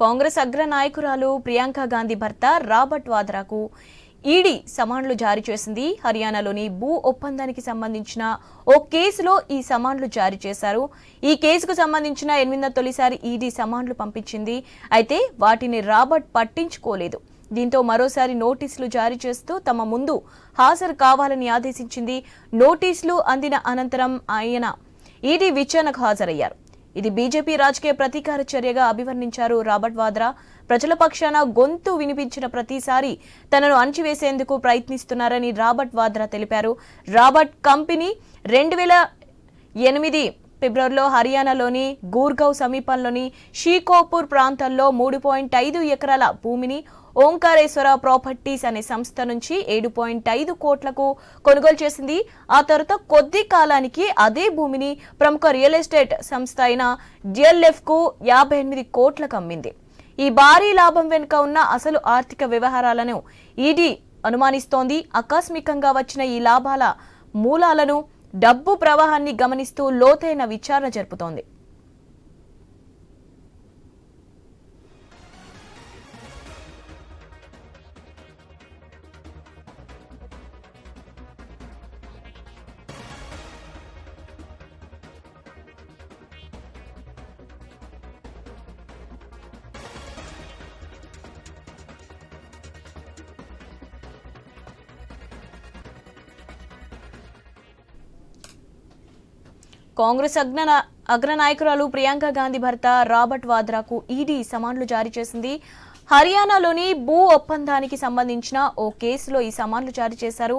కాంగ్రెస్ అగ్ర నాయకురాలు ప్రియాంక గాంధీ భర్త రాబర్ట్ వాద్రాకు ఈడీ సమాన్లు జారీ చేసింది. హర్యానాలోని భూ ఒప్పందానికి సంబంధించిన ఓ కేసులో ఈ సమాన్లు జారీ చేశారు. ఈ కేసుకు సంబంధించిన ఎనిమిదో తొలిసారి ఈడీ సమాన్లు పంపించింది. అయితే వాటిని రాబర్ట్ పట్టించుకోలేదు. దీంతో మరోసారి నోటీసులు జారీ చేస్తూ తమ ముందు హాజరు కావాలని ఆదేశించింది. నోటీసులు అందిన అనంతరం ఆయన ఈడీ విచారణకు హాజరయ్యారు. ఇది బీజేపీ రాజకీయ ప్రతీకార చర్యగా అభివర్ణించారు రాబర్ట్ వాద్రా. ప్రజల పక్షాన గొంతు వినిపించిన ప్రతిసారి తనను అణచివేసేందుకు ప్రయత్నిస్తున్నారని రాబర్ట్ వాద్రా తెలిపారు. రాబర్ట్ కంపెనీ రెండు వేల ఎనిమిది ఫిబ్రవరిలో హర్యానాలోని గూర్గావ్ సమీపంలోని షీకోపూర్ ప్రాంతంలో మూడు పాయింట్ ఐదు ఎకరాల భూమిని ఓంకారేశ్వర ప్రాపర్టీస్ అనే సంస్థ నుంచి ఏడు పాయింట్ ఐదు కోట్లకు కొనుగోలు చేసింది. ఆ తర్వాత కొద్ది కాలానికి అదే భూమిని ప్రముఖ రియల్ ఎస్టేట్ సంస్థ అయిన డిఎల్ఎఫ్కు యాభై ఎనిమిది కోట్లకు అమ్మింది. ఈ భారీ లాభం వెనుక ఉన్న అసలు ఆర్థిక వ్యవహారాలను ఈడీ అనుమానిస్తోంది. ఆకస్మికంగా వచ్చిన ఈ లాభాల మూలాలను డబ్బు ప్రవాహాన్ని గమనిస్తూ లోతైన విచారణ జరుపుతోంది. కాంగ్రెస్ అగ్న అగ్రనాయకురాలు ప్రియాంక గాంధీ భర్త రాబర్ట్ వాద్రాకు ఈడీ సమాన్లు జారీ చేసింది. హర్యానాలోని భూ ఒప్పందానికి సంబంధించిన ఓ కేసులో ఈ సమాన్లు జారీ చేశారు.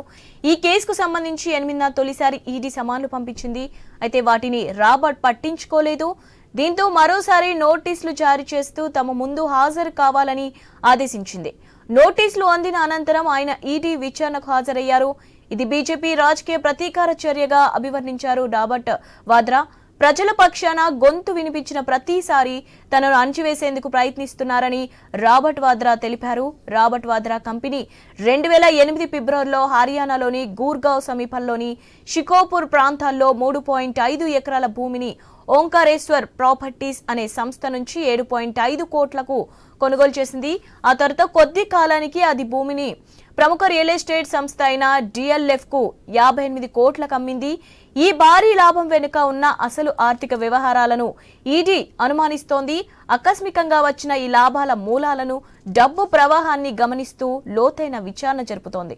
ఈ కేసుకు సంబంధించి ఎనిమిదిన తొలిసారి ఈడీ సమాన్లు పంపించింది. అయితే వాటిని రాబర్ట్ పట్టించుకోలేదు. దీంతో మరోసారి నోటీసులు జారీ చేస్తూ తమ ముందు హాజరు కావాలని ఆదేశించింది. నోటీసులు అందిన అనంతరం ఆయన ఈడీ విచారణకు హాజరయ్యారు. ఇది బీజేపీ రాజకీయ ప్రతీకార చర్యగా అభివర్ణించారు రాబర్ట్ వాద్రా. ప్రజల పక్షాన గొంతు వినిపించిన ప్రతిసారి తనను అణచివేసేందుకు ప్రయత్నిస్తున్నారని రాబర్ట్ వాద్రా తెలిపారు. రాబర్ట్ వాద్రా కంపెనీ రెండు వేల ఎనిమిది ఫిబ్రవరిలో హర్యానాలోని గూర్గావ్ సమీపంలోని షికోపూర్ ప్రాంతాల్లో మూడు పాయింట్ ఐదు ఎకరాల భూమిని ఓంకారేశ్వర్ ప్రాపర్టీస్ అనే సంస్థ నుంచి ఏడు పాయింట్ ఐదు కోట్లకు కొనుగోలు చేసింది. ఆ తర్వాత కొద్ది కాలానికి అది భూమిని ప్రముఖ రియల్ ఎస్టేట్ సంస్థ అయిన డిఎల్ఎఫ్కు యాభై ఎనిమిది కోట్లకు అమ్మింది. ఈ భారీ లాభం వెనుక ఉన్న అసలు ఆర్థిక వ్యవహారాలను ఈడీ అనుమానిస్తోంది. ఆకస్మికంగా వచ్చిన ఈ లాభాల మూలాలను డబ్బు ప్రవాహాన్ని గమనిస్తూ లోతైన విచారణ జరుపుతోంది.